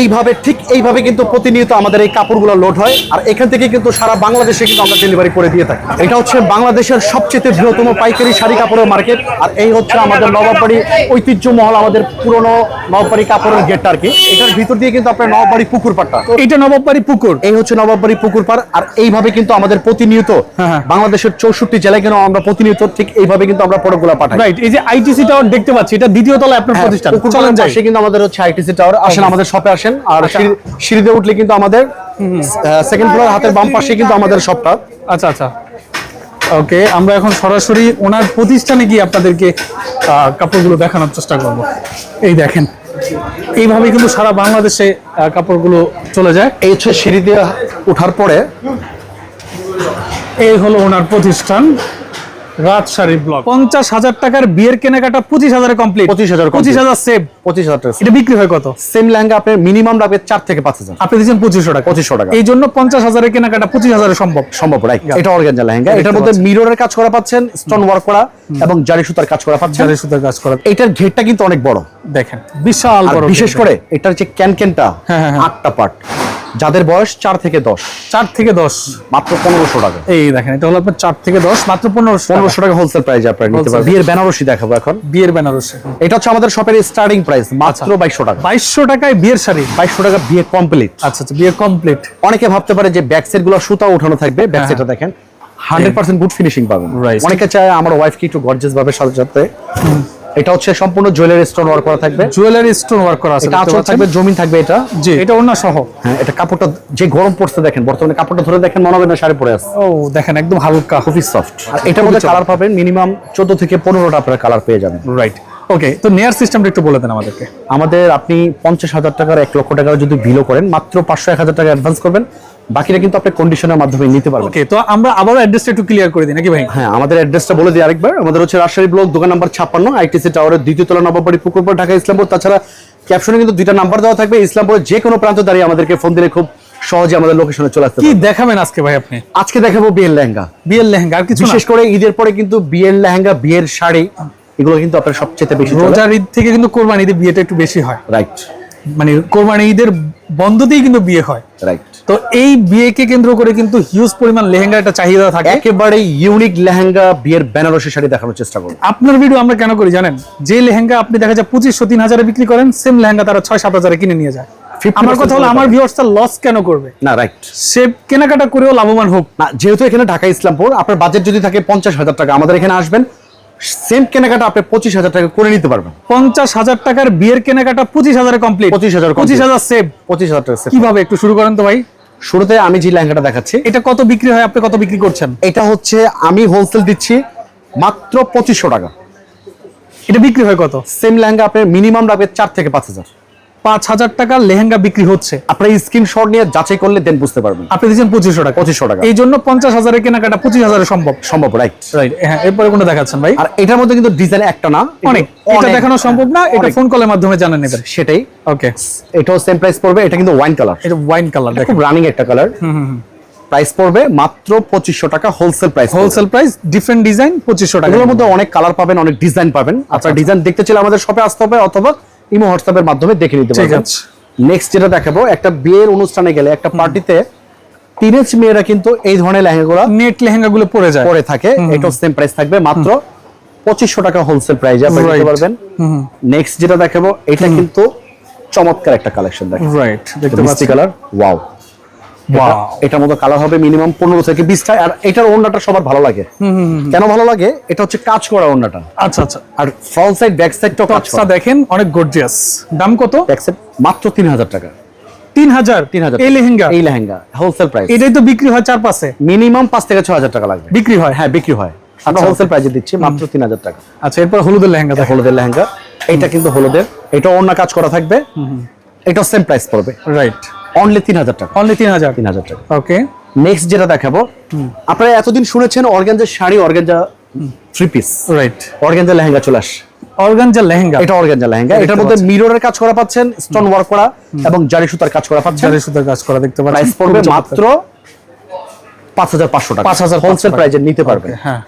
এইভাবে ঠিক এইভাবে কিন্তু প্রতিনিয়ত আমাদের এই কাপড়গুলো লোড হয়। আর এখান থেকে কিন্তু সারা বাংলাদেশে কিন্তু আমরা ডেলিভারি করে দিয়ে থাকি। এটা হচ্ছে বাংলাদেশের সবচেয়ে বৃহত্তম পাইকারি শাড়ি কাপড়ের মার্কেট আর এই হচ্ছে আমাদের নবাববাড়ি ঐতিহ্যমহল আমাদের পুরনো নবাববাড়ি কাপড়ের গেটটা আর কি এটার ভিতর দিয়ে কিন্তু আপনার নবাববাড়ি পুকুর পাটটা এটা নবাববাড়ি পুকুর? এই হচ্ছে নবাববাড়ি পুকুর পাড়। আর এইভাবে কিন্তু আমাদের প্রতিনিয়ত হ্যাঁ, হ্যাঁ। বাংলাদেশের চৌষট্টি জেলায় কিন্তু আমরা প্রতিনিয়ত ঠিক এইভাবে কিন্তু আমরা প্রোডাক্টগুলো পাঠাই। রাইট এই যে আইটিসি টাওয়ার দেখতে পাচ্ছি এটা দ্বিতীয় তলায় আপনার প্রতিষ্ঠান। হ্যাঁ, চলেন পাড়ের যাই। কিন্তু আমাদের হচ্ছে আইটিসি টাওয়ার আসেন আমাদের শপে আসেন। আর আচ্ছা। সিঁড়িতে উঠলে কিন্তু আমাদের সেকেন্ড ফ্লোর হাতের বাম পাশে কিন্তু আমাদের শপটা আচ্ছা আচ্ছা। ওকে আমরা এখন সরাসরি ওনার প্রতিষ্ঠানে গিয়ে আপনাদেরকে কাপড়গুলো দেখানোর চেষ্টা করব। এই দেখেন এইভাবে কিন্তু সারা বাংলাদেশে কাপড়গুলো চলে যায়। এই হচ্ছে সিঁড়ি দিয়ে ওঠার পরে এই হলো ওনার প্রতিষ্ঠান। রাজশাহী ব্লক। পঞ্চাশ হাজার টাকার বিয়ের কেনাকাটা পঁচিশ হাজারে কমপ্লিট 25,000 complete। পঁচিশ হাজার সেভ পঁচিশ হাজার টাকা এটা বিক্রি হয় কত? সেম লেহেঙ্গা আপনার মিনিমাম চার থেকে পাঁচ হাজার। আপনি দিচ্ছেন পঁচিশশো টাকা। 2500 টাকা। এই জন্য পঞ্চাশ হাজারের কেনাকাটা পঁচিশ হাজারে সম্ভব। সম্ভব রাইট এটা অর্গানজা লেহেঙ্গা। দেখতে এটার মধ্যে মিররের কাজ করা পাচ্ছেন স্টোন ওয়ার্ক করা এবং জারি সুতার কাজ করা পাচ্ছেন। জারি সুতার কাজ করা। এটার ঘেরটা কিন্তু অনেক বড়। দেখেন বিশাল বড় বিশেষ করে এটার যে ক্যানক্যানটা হ্যাঁ, হ্যাঁ, হ্যাঁ। আটটা পার্ট যাদের বয়স চার থেকে দশ। চার থেকে দশ। মাত্র পনেরোশো টাকা। এই দেখেন এটা হলো আপনার চার থেকে দশ মাত্র পনেরোশো পনেরোশো টাকা হোলসেল প্রাইস আপনার নিতে পারবেন। বিয়ের বেনারসি দেখাবো এখন। বিয়ের বেনারসি। এটা হচ্ছে আমাদের শপের স্টার্টিং প্রাইস মাত্র বাইশশো টাকা। বাইশশো টাকায় বিয়ের শাড়ি। বাইশশো টাকা বিয়ে কমপ্লিট আচ্ছা আচ্ছা বিয়ে কমপ্লিট অনেকে ভাবতে পারে যে ব্যাক সেটগুলো সুতা উঠানো থাকবে ব্যাক হ্যাঁ, সেটটা দেখেন হান্ড্রেড পার্সেন্ট গুড ফিনিশিং পাবেন. অনেকে চায় আমার ওয়াইফকে একটু গর্জেস ভাবে সাজাতে। এটা হচ্ছে সম্পূর্ণ জুয়েলারি স্টোন ওয়ার্ক করা থাকবে। জুয়েলারি স্টোন ওয়ার্ক করা আছে আঁচল থাকবে জমিন থাকবে এটা। জি। এটা সহ। হ্যাঁ এটা কাপড়টা যে গরম পড়ছে দেখেন বর্তমানে কাপড়টা ধরে দেখেন মনে হবে না শাড়ি পরে আছে। ও দেখেন একদম হালকা। খুবই সফট আর এটার মধ্যে কালার পাবেন মিনিমাম চোদ্দ থেকে পনেরোটা আপনারা কালার পেয়ে যাবেন। রাইট ওকে তো নেয়ার সিস্টেমটা একটু বলে দেন আমাদেরকে। আমাদের আপনি পঞ্চাশ হাজার টাকার এক লক্ষ টাকার যদি বিলও করেন মাত্র পাঁচশো এক হাজার টাকা অ্যাডভান্স করবেন। বাকিটা কিন্তু আপনি কন্ডিশনের মাধ্যমে নিতে পারবেন। ওকে তো আমরা আবারও অ্যাড্রেসটা একটু ক্লিয়ার করে দিই নাকি ভাই? হ্যাঁ আমাদের অ্যাড্রেসটা বলে দিই আরেকবার। আমাদের হচ্ছে রাজশাহী ব্লক দোকান নাম্বার ছাপ্পান্ন আইটিসি টাওয়ারের দ্বিতীয় তলা নবাবাড়ি পুকুরপুর ঢাকা ইসলামপুর। তাছাড়া ক্যাপশনে কিন্তু দুইটা নাম্বার দেওয়া থাকবে। ইসলামপুরের যে কোনো প্রান্ত দাঁড়িয়ে আমাদেরকে ফোন দিলে খুব সহজে আমাদের লোকেশনে চলে আসতে কি দেখাবেন আজকে ভাই আপনি? আজকে দেখাবো বিয়ের লেহেঙ্গা। বিয়ের লেহেঙ্গা আর কিছু? বিশেষ করে ঈদের পরে কিন্তু বিয়ের লেহেঙ্গা বিয়ের শাড়ি এগুলো কিন্তু আপনার সবচেয়ে বেশি রোজার ঈদ থেকে কিন্তু কোরবানি ঈদে বিয়েটা একটু বেশি হয়। রাইট মানে কোরবানি ঈদের বন্ধ বন্ধতেই কিন্তু বিয়ে হয়। রাইট তো এই বিয়েকে কেন্দ্র করে কিন্তু হিউজ পরিমাণ লেহেঙ্গা একটা চাহিদা থাকে। একেবারে ইউনিক লেহেঙ্গা বিয়ের বেনারসি শাড়ি দেখানোর চেষ্টা করব। আপনার ভিডিও আমরা কেন করি জানেন? যে লেহেঙ্গা আপনি দেখা যায় পঁচিশশো তিন হাজারে বিক্রি করেন সেম লেহেঙ্গা তারা ছয় সাত হাজারে কিনে নিয়ে যায়। 50% আমার কথা হলো আমার ভিউয়ার্সটা লস কেন করবে? না রাইট সে কেনাকাটা করেও লাভবান হোক। না যেহেতু এখানে ঢাকা ইসলামপুর আপনার বাজেট যদি থাকে পঞ্চাশ হাজার টাকা আমাদের এখানে আসবেন সেম কেনাকাটা আপনি পঁচিশ হাজার টাকা করে নিতে পারবেন। পঞ্চাশ হাজার টাকার বিয়ের কেনাকাটা পঁচিশ হাজারে কমপ্লিট 25,000 complete। পঁচিশ হাজার সেভ পঁচিশ হাজার টাকা। কীভাবে? একটু শুরু করেন তো ভাই। শুরুতে আমি যে লেহেঙ্গাটা দেখাচ্ছি এটা কত বিক্রি হয় আপনি কত বিক্রি করছেন? এটা হচ্ছে আমি হোলসেল দিচ্ছি মাত্র পঁচিশশো টাকা। এটা বিক্রি হয় কত? সেম লেহেঙ্গা আপনার মিনিমাম রাখবে চার থেকে পাঁচ হাজার। পাঁচ হাজার টাকার লেহেঙ্গা বিক্রি হচ্ছে। আপনার স্ক্রিনশট নিয়ে যাচাই করলে দেন বুঝতে পারবেন। আপনি দিচ্ছেন পঁচিশশো টাকা। 2500 টাকা। এই জন্য পঞ্চাশ হাজারের কেনাকাটা পঁচিশ হাজারে সম্ভব। সম্ভব রাইট রাইট হ্যাঁ এরপরে কোনটা দেখাচ্ছেন ভাই? আর এটার মধ্যে কিন্তু ডিজাইন একটা না অনেক। এটা দেখানো সম্ভব না এটা ফোন কলের মাধ্যমে জানা নেবেন সেটাই। ওকে এটাও সেম প্রাইস পড়বে এটা কিন্তু ওয়াইন কালার এটা ওয়াইন কালার দেখেন। খুব রানিং একটা কালার হুম হুম প্রাইস পড়বে মাত্র পঁচিশশো টাকা wholesale price wholesale price different design পঁচিশশো টাকা। এগুলোর মধ্যে অনেক কালার পাবেন অনেক ডিজাইন পাবেন। আপনার ডিজাইন দেখতে চাইলে আমাদের শপে আসতে হবে অথবা ইমো হোয়াটসঅ্যাপের মাধ্যমে দেখে নিতে পারবেন। নেক্সট যেটা দেখাবো একটা বিয়ের অনুষ্ঠানে গেলে একটা পার্টিতে টিনেজ মেয়েরা কিন্তু এই ধরনের লেহেঙ্গা গুলো নেট লেহেঙ্গা গুলো পরে যায়। পরে থাকে। এটাও সেম প্রাইস থাকবে মাত্র পঁচিশশো টাকা হোলসেল প্রাইস আপনি. নিতে পারবেন। নেক্সট যেটা দেখাবো এটা কিন্তু চমৎকার একটা কালেকশন দেখেন রাইট দেখতে পাচ্ছি। Colour wow. এটার মতো কালার হবে মিনিমাম পনেরো থেকে বিশটা আর এটার ওড়নাটা সবার ভালো লাগে। কেন ভালো লাগে? এটা হচ্ছে কাজ করা ওড়নাটা। আচ্ছা আচ্ছা। আর ফ্রন্ট সাইড ব্যাক সাইডটাও কাজ করা। দেখেন অনেক গর্জিয়াস দাম কত? মাত্র তিন হাজার টাকা। তিন হাজার? তিন হাজার এই লেহেঙ্গা? এই লেহেঙ্গা হোলসেল প্রাইস এটাই তো বিক্রি হয় চার পাশে মিনিমাম পাঁচ থেকে ছয় হাজার টাকা লাগবে। বিক্রি হয়? হ্যাঁ বিক্রি হয়। আমরা আচ্ছা। হোলসেল প্রাইসে দিচ্ছি মাত্র তিন হাজার টাকা। আচ্ছা এরপর হলুদের লেহেঙ্গা হলুদের লেহেঙ্গা। এটা কিন্তু হলুদের। এটা অন্য কাজ করা থাকবে। এটা সেম প্রাইস পড়বে। রাইট অনলি তিন হাজার টাকা। অনলি তিন হাজার তিন হাজার টাকা। ওকে নেক্সট যেটা দেখাবো আপনারা এতদিন শুনেছেন organza sari organza three piece right organza lehenga চলে আস। অর্গানজা লেহেঙ্গা। এটা অর্গানজা লেহেঙ্গা। এটার মধ্যে মিররের কাজ করা পাচ্ছেন স্টোন ওয়ার্ক করা এবং জারি সুতার কাজ করা পাচ্ছেন। জারি সুতার কাজ করা দেখতে পাচ্ছেন প্রাইস পড়বে মাত্র পাঁচ হাজার পাঁচশো টাকা। 5,500 হোলসেল। প্রাইজে নিতে পারবে হ্যাঁ।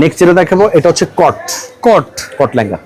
নেক্সট যেটা দেখাবো এটা হচ্ছে কট কট কট লেহেঙ্গা।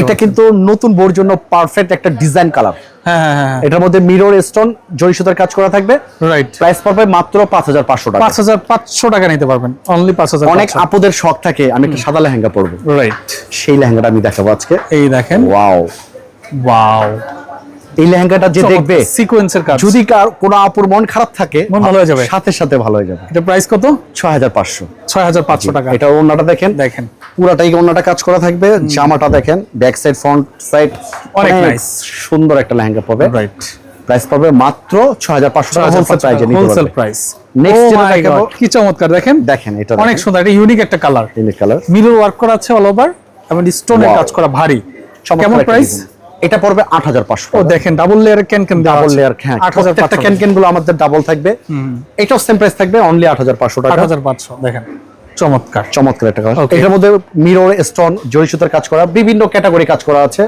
এটা কিন্তু নতুন বোর জন্য পারফেক্ট একটা ডিজাইন কালার হ্যাঁ হ্যাঁ হ্যাঁ এটার মধ্যে মিরর স্টোন জরি সুতার কাজ করা থাকবে। রাইট প্রাইস পড়বে মাত্র পাঁচ হাজার পাঁচশো টাকা। পাঁচ হাজার পাঁচশো টাকা নিতে পারবেন। অনলি পাঁচ হাজার অনেক আপুদের শখ থাকে আমি একটা সাদা লেহেঙ্গা পরবো। রাইট সেই লেহেঙ্গাটা আমি দেখাবো আজকে। এই দেখেন। ওয়াও ওয়াও এই লেহেঙ্গাটা যে দেখবে সিকোয়েন্সের কাজ। যদি কোনো আপুর মন খারাপ থাকে মন ভালো হয়ে যাবে। সাথে সাথে ভালো হয়ে যাবে। এটা প্রাইস কত? ছয় হাজার পাঁচশো। ছয় হাজার পাঁচশো টাকা। এটা ওনাটা দেখেন। দেখেন। পুরাটাই ওনাটা কাজ করা থাকবে? জামাটা দেখেন ব্যাক সাইড ফ্রন্ট সাইড অনেক nice। সুন্দর একটা লেহেঙ্গা পাবে। রাইট প্রাইস পাবে মাত্র ছয় হাজার পাঁচশো টাকা। হোলসেল প্রাইজে নিতে হোলসেল প্রাইস দেখাবো- কি চমৎকার দেখেন? দেখেন এটা অনেক সুন্দর এটা ইউনিক একটা colour unique colour mirror work করা আছে অল ওভার এবং স্টোনের কাজ করা ভারী। কেমন প্রাইস এটা পড়বে আট হাজার পাঁচশো দেখেন double layer cancan double layer হ্যাঁ আট হাজার প্রত্যেকটা ক্যান ক্যানগুলো আমাদের ডাবল থাকবে। এটাও সেম প্রাইস থাকবে অনলি আট হাজার পাঁচশো আট টাকা হাজার পাঁচশো দেখেন চমৎকার। চমৎকার একটা Okay. এটার মধ্যে মিরর স্টোন জরি সুতার কাজ করা বিভিন্ন ক্যাটাগরি কাজ করা আছে।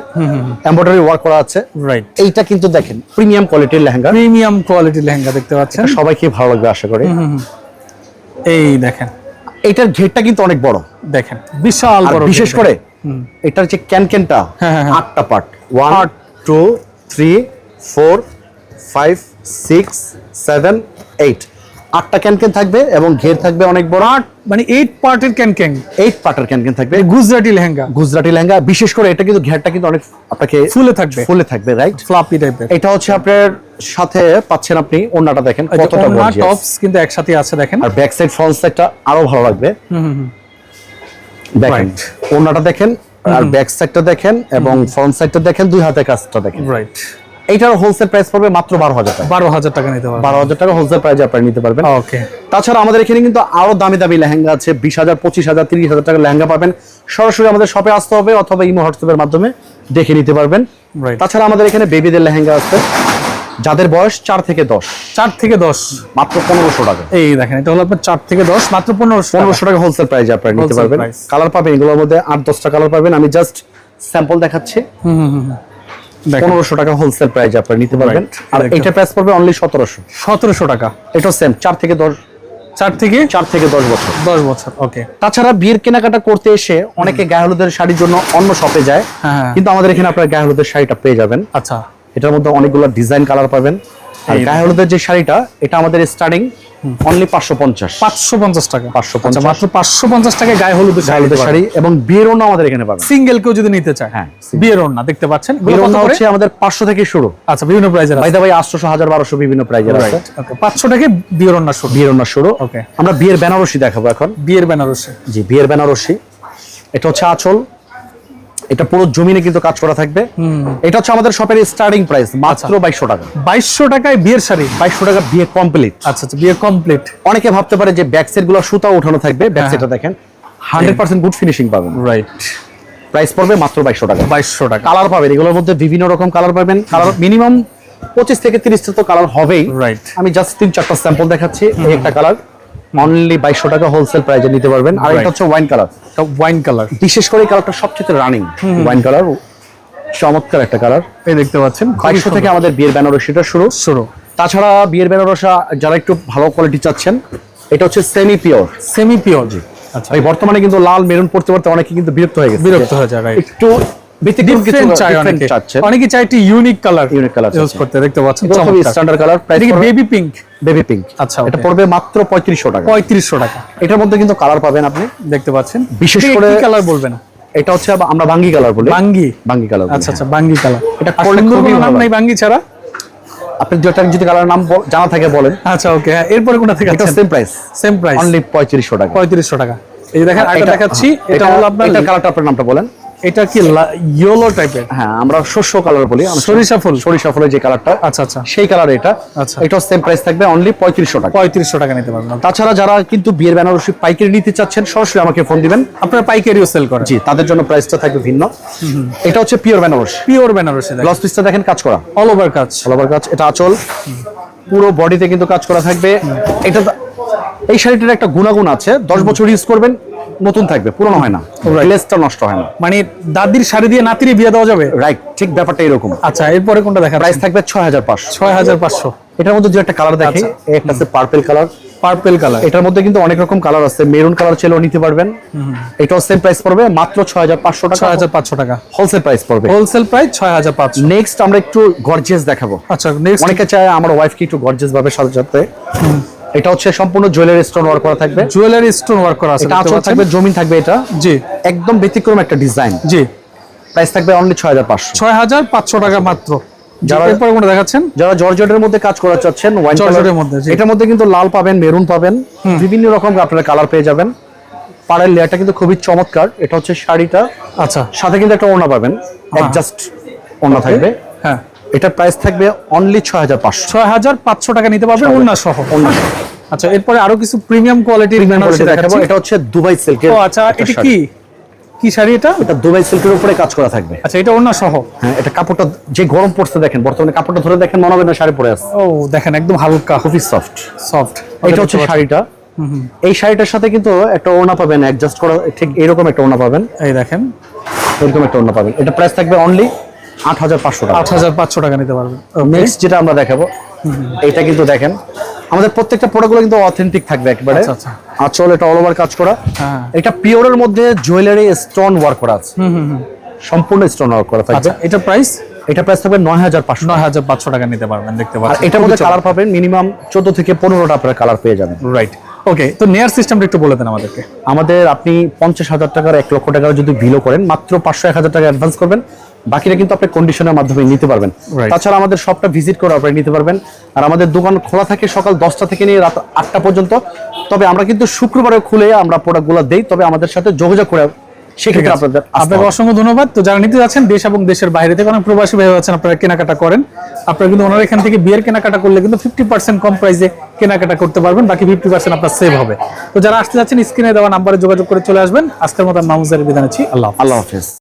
এমব্রয়ডারি ওয়ার্ক করা আছে। রাইট এইটা কিন্তু দেখেন প্রিমিয়াম কোয়ালিটির লেহেঙ্গা। প্রিমিয়াম কোয়ালিটির লেহেঙ্গা দেখতে পাচ্ছেন। সবাইকে ভালো লাগবে আশা করি? এই দেখেন। এটার ঘেরটা কিন্তু অনেক বড়। দেখেন বিশাল বড় বিশেষ করে এটার যে ক্যানক্যানটা হ্যাঁ, হ্যাঁ, হ্যাঁ। আটটা part one two three four five six seven eight আটটা ক্যানক্যান থাকবে এবং ঘের থাকবে অনেক বড়। আট মানে এইট পার্টের ক্যান ক্যান এইট পার্টের ক্যানক্যান থাকবে গুজরাটি লেহেঙ্গা। গুজরাটি লেহেঙ্গা বিশেষ করে এটা কিন্তু ঘেরটা কিন্তু অনেক আপনাকে ফুলে থাকবে। ফুলে থাকবে রাইট ফ্লাপি টাইপের এটা হচ্ছে আপনার সাথে পাচ্ছেন আপনি ওন্নাটা দেখেন কতটা gorgeous। টপস কিন্তু একসাথে আছে দেখেন। আর ব্যাক সাইড ফ্রন্ট সাইডটা আরও ভালো লাগবে। হুম হুম দেখেন. ওন্নাটা দেখেন আর ব্যাক সাইডটা দেখেন এবং ফ্রন্ট সাইডটা দেখেন দুই হাতে কাজটা দেখেন। রাইট এইটার হোলসেল প্রাইস পড়বে মাত্র বারো হাজার টাকা। বারো হাজার টাকা নিতে পারবেন। বারো হাজার টাকা হোলসেল প্রাইস আপনারা নিতে পারবেন। ওকে তাছাড়া আমাদের এখানে কিন্তু আরও দামি দামি লেহেঙ্গা আছে বিশ হাজার পঁচিশ হাজার তিরিশ হাজার টাকা লেহেঙ্গা পাবেন। সরাসরি আমাদের শপে আসতে হবে অথবা ইমো হোয়াটসঅ্যাপের মাধ্যমে দেখে নিতে পারবেন. তাছাড়া আমাদের এখানে বেবিদের লেহেঙ্গা আছে। যাদের বয়স চার থেকে দশ। চার থেকে দশ। মাত্র পনেরোশো টাকা। এই দেখেন এটা হলো আপনার চার থেকে দশ মাত্র পনেরোশো পনেরোশো টাকা হোলসেল প্রাইসে আপনারা নিতে পারবেন। কালার পাবেন এগুলোর মধ্যে আট দশটা কালার পাবেন। আমি জাস্ট স্যাম্পল দেখাচ্ছি। পনেরোশো টাকা হোলসেল আপনারা নিতে পারবেন। আর এটা প্রাইস পড়বে অনলি সতেরোশো। সতেরোশো টাকা। এটাও সেম চার থেকে দশ। চার থেকে? চার থেকে দশ বছর। দশ বছর ওকে তাছাড়া বিয়ের কেনাকাটা করতে এসে অনেকে গায়ে হলুদের শাড়ির জন্য অন্য শপে যায়। হ্যাঁ। কিন্তু আমাদের এখানে আপনার গায়ে হলুদের শাড়িটা পেয়ে যাবেন। আচ্ছা। এটার মধ্যে অনেকগুলো ডিজাইন কালার পাবেন। আর গায়ে হলুদের যে শাড়িটা এটা আমাদের স্টার্টিং অনলি পাঁচশো পঞ্চাশ। পাঁচশো পঞ্চাশ টাকা। 550 আচ্ছা, মাত্র পাঁচশো পঞ্চাশ টাকায় গায়ে হলুদের গায়ে হলুদের শাড়ি এবং বিয়ের ওড়না আমাদের এখানে পাবেন। সিঙ্গেল কেউ যদি নিতে চায় হ্যাঁ, বিয়ের ওড়না দেখতে পাচ্ছেন? বিয়ের করে? হচ্ছে আমাদের পাঁচশো থেকে শুরু। আচ্ছা বিভিন্ন প্রাইজের ভাই দা ভাই আটশোশো হাজার বারোশো বিভিন্ন প্রাইজের আছে। পাঁচশো টাকা বিয়ের ওড়না শুরু। বিয়ের ওড়না শুরু। ওকে আমরা বিয়ের বেনারসি দেখাবো এখন। বিয়ের বেনারসি। জি বিয়ের বেনারসি। এটা হচ্ছে আঁচল। এটা পুরো জমিনে কিন্তু কাজ করা থাকবে। এটা হচ্ছে আমাদের শপের স্টার্টিং প্রাইস মাত্র বাইশশো টাকা। বাইশশো টাকায় বিয়ের শাড়ি? বাইশশো টাকা বিয়ে কমপ্লিট আচ্ছা আচ্ছা বিয়ে কমপ্লিট অনেকে ভাবতে পারে যে ব্যাক সাইডগুলো সুতা উঠানো থাকবে ব্যাক সাইডটা দেখেন। হান্ড্রেড পার্সেন্ট গুড ফিনিশিং পাবেন। রাইট প্রাইস পড়বে মাত্র বাইশশো টাকা। বাইশশো টাকা। কালার পাবেন এগুলোর মধ্যে বিভিন্ন রকম কালার পাবেন। কালার মিনিমাম পঁচিশ থেকে তিরিশটা তো কালার হবেই। রাইট আমি জাস্ট তিন চারটা স্যাম্পল দেখাচ্ছি এই একটা কালার অনলি বাইশশো টাকা হোলসেল প্রাইসে নিতে পারবেন। আর এটা হচ্ছে ওয়াইন কালার ওয়াইন কালার বিশেষ করে এই কালারটা সবচেয়ে রানিং ওয়াইন কালার চমৎকার একটা কালার এই দেখতে পাচ্ছেন বাইশশো থেকে আমাদের বিয়ের বেনারসিটা শুরু। শুরু। তাছাড়া বিয়ের বেনারসা যারা একটু ভালো কোয়ালিটি চাচ্ছেন এটা হচ্ছে সেমি পিওর সেমি পিওর আচ্ছা বর্তমানে কিন্তু লাল মেরুন পড়তে পড়তে অনেকে কিন্তু বিরক্ত হয়ে গেছে। বিরক্ত হয়ে যায় একটু ব্যতিক্রম কিছু ডিফারেন্ট চাই different অনেকে। চাই একটি unique colour Unique colour use করতে। দেখতে পাচ্ছেন standard colour price baby pink baby pink আচ্ছা, এটা পড়বে মাত্র পঁয়ত্রিশশো টাকা। পঁয়ত্রিশশো টাকা। এটার মধ্যে কিন্তু কালার পাবেন আপনি। দেখতে পাচ্ছেন। বিশেষ করে- কালার বলবেন? এটা হচ্ছে আমরা বাঙ্গি কালার বলি। বাঙ্গি। বাঙ্গি কালার আচ্ছা আচ্ছা বাঙ্গি কালার এটা সুন্দর নাম নাই বাঙ্গি ছাড়া? আপনি যেটা যদি কালার নাম জানা থাকে বলেন। আচ্ছা ওকে এরপরে কোনটা থেকে এটা same price same price only টাকা। পঁয়ত্রিশশো টাকা। এই দেখেন আরেকটা দেখাচ্ছি এটা হলো আপনার এটা কালারটা আপনার নামটা বলেন। এটা কি ইয়েলো টাইপের হ্যাঁ আমরা শস্য কালার বলি সরিষা ফুল। সরিষা ফুলের যে কালারটা আচ্ছা আচ্ছা। সেই কালার এটা। আচ্ছা। এটা সেম প্রাইস থাকবে অনলি পঁয়ত্রিশশো টাকা। পঁয়ত্রিশশো টাকা নিতে পারবেন। তাছাড়া যারা কিন্তু বিয়ের বেনারসি পাইকারি নিতে চাচ্ছেন সরাসরি আমাকে ফোন দিবেন। আপনারা পাইকারিও সেল করেন। জি তাদের জন্য প্রাইসটা থাকবে ভিন্ন। এটা হচ্ছে pure Banaras. Pure Banarasi gloss পিসটা দেখেন কাজ করা। অল ওভার কাজ। অল ওভার কাজ এটা আচল। পুরো বডিতে কিন্তু কাজ করা থাকবে। এটা এই শাড়িটার একটা গুণাগুণ আছে দশ বছর ইউজ করবেন নতুন থাকবে পুরনো হয় না। গ্লেসটা নষ্ট হয় না। মানে দাদির শাড়ি দিয়ে নাতিরে বিয়ে দেওয়া যাবে? রাইট ঠিক ব্যাপারটা এরকম। আচ্ছা এরপরে কোনটা দেখা প্রাইস থাকবে ছয় হাজার পাঁচশো। ছয় হাজার পাঁচশো। এটার মধ্যে যে একটা কালার দেখে। আচ্ছা। একটা আছে পার্পেল কালার পার্পেল কালার এটার মধ্যে কিন্তু অনেক রকম কালার আছে। মেরুন কালার চাইলেও নিতে পারবেন। এটাও সেম প্রাইস পড়বে মাত্র ছয় হাজার পাঁচশো টাকা। ছয় হাজার পাঁচশো টাকা। হোলসেল প্রাইস পড়বে। হোলসেল প্রাইস ছয় হাজার পাঁচশো। নেক্সট আমরা একটু গর্জিয়াস দেখাবো। আচ্ছা নেক্সট অনেকে চায় আমার ওয়াইফকে একটু গর্জিয়াস ভাবে সাজাতে। এটা হচ্ছে সম্পূর্ণ জুয়েলারি স্টোন ওয়ার্ক করা থাকবে। জুয়েলারি স্টোন ওয়ার্ক করা আছে আঁচল থাকবে জমিন থাকবে এটা। জি। একদম ব্যতিক্রম একটা ডিজাইন জি। প্রাইস থাকবে অনলি ছয় হাজার পাঁচশো। ছয় হাজার পাঁচশো টাকা মাত্র। যারা এরপরে কোনটা দেখাচ্ছেন? যারা জর্জেটের মধ্যে কাজ করা চাচ্ছেন ওয়াইন জর্জেটের মধ্যে। এটার মধ্যে কিন্তু লাল পাবেন মেরুন পাবেন বিভিন্ন রকম আপনারা কালার পেয়ে যাবেন। পাড়ের লেয়ারটা কিন্তু খুবই চমৎকার। এটা হচ্ছে শাড়িটা। আচ্ছা। সাথে কিন্তু একটা ওড়না পাবেন। অ্যাডজাস্ট ওড়না থাকবে। হ্যাঁ। এটার প্রাইস থাকবে অনলি ছয় হাজার পাঁচশো। ছয় হাজার পাঁচশো টাকা নিতে পারবেন ওন্না সহ। আচ্ছা এরপরে আরও কিছু প্রিমিয়াম কোয়ালিটির দেখাবো। এটা হচ্ছে দুবাই সিল্কের ও আচ্ছা এটা কি? কি শাড়ি এটা? এটা দুবাই সিল্কের উপরে কাজ করা থাকবে। আচ্ছা এটা ওন্না সহ? হ্যাঁ এটা কাপড়টা যে গরম পড়ছে দেখেন বর্তমানে কাপড়টা ধরে দেখেন মনে হবে না শাড়ি পরে আছে। ও দেখেন একদম হালকা। খুবই সফট সফট এটা হচ্ছে শাড়িটা। এই শাড়িটার সাথে কিন্তু একটা ওড়না পাবেন অ্যাডজাস্ট করা ঠিক এরকম একটা ওড়না পাবেন। এই দেখেন। এরকম একটা ওড়না পাবেন। এটা প্রাইস থাকবে অনলি আট হাজার পাঁচশো টাকা। আট হাজার পাঁচশো টাকা নিতে পারবেন নেক্সট যেটা আমরা দেখাবো এটা কিন্তু দেখেন আমাদের প্রত্যেকটা প্রোডাক্টগুলো কিন্তু অথেন্টিক থাকবে একেবারে। আচ্ছা, আচ্ছা। এটা অল ওভার কাজ করা। হ্যাঁ। এটা পিওরের মধ্যে জুয়েলারি স্টোন ওয়ার্ক করা আছে। সম্পূর্ণ স্টোন ওয়ার্ক করা থাকবে। আচ্ছা এটা প্রাইস এটা প্রাইস থাকবে নয় হাজার পাঁচশো নয় হাজার পাঁচশো টাকা নিতে পারবেন দেখতে আর পাচ্ছেন। এটার মধ্যে কালার পাবেন মিনিমাম চোদ্দ থেকে পনেরোটা আপনার কালার পেয়ে যাবেন। রাইট ওকে তো নেয়ার সিস্টেমটা একটু বলে দেন আমাদেরকে। আমাদের আপনি পঞ্চাশ হাজার টাকার এক লক্ষ টাকার যদি বিলও করেন মাত্র পাঁচশো এক হাজার টাকা অ্যাডভান্স করবেন। বাকিটা কিন্তু আপনি কন্ডিশনের মাধ্যমে নিতে পারবেন। তাছাড়া আমাদের শপটা ভিজিট করে আপনি নিতে পারবেন। আর আমাদের দোকান খোলা থাকে সকাল দশটা থেকে নিয়ে রাত আটটা পর্যন্ত। তবে আমরা কিন্তু শুক্রবারে খুলে আমরা প্রোডাক্টগুলো দেই তবে আমাদের সাথে যোগাযোগ করে সেক্ষেত্রে আপনাদের আপনাকে অসংখ্য ধন্যবাদ। তো যারা নিতে যাচ্ছেন দেশ এবং দেশের বাইরে থেকে অনেক প্রবাসী ভাই আছেন আপনারা কেনাকাটা করেন। আপনারা কিন্তু ওনার এখান থেকে বিয়ের কেনাকাটা করলে কিন্তু ফিফটি পার্সেন্ট কম প্রাইসে কেনাকাটা করতে পারবেন বাকি ফিফটি পার্সেন্ট আপনার সেভ হবে। তো যারা আসতে যাচ্ছেন স্ক্রিনে দেওয়া নাম্বারে যোগাযোগ করে চলে আসবেন। আজকের মতো মাহমুজারি বিধান আছি আল্লাহ আল্লাহ হাফেজ।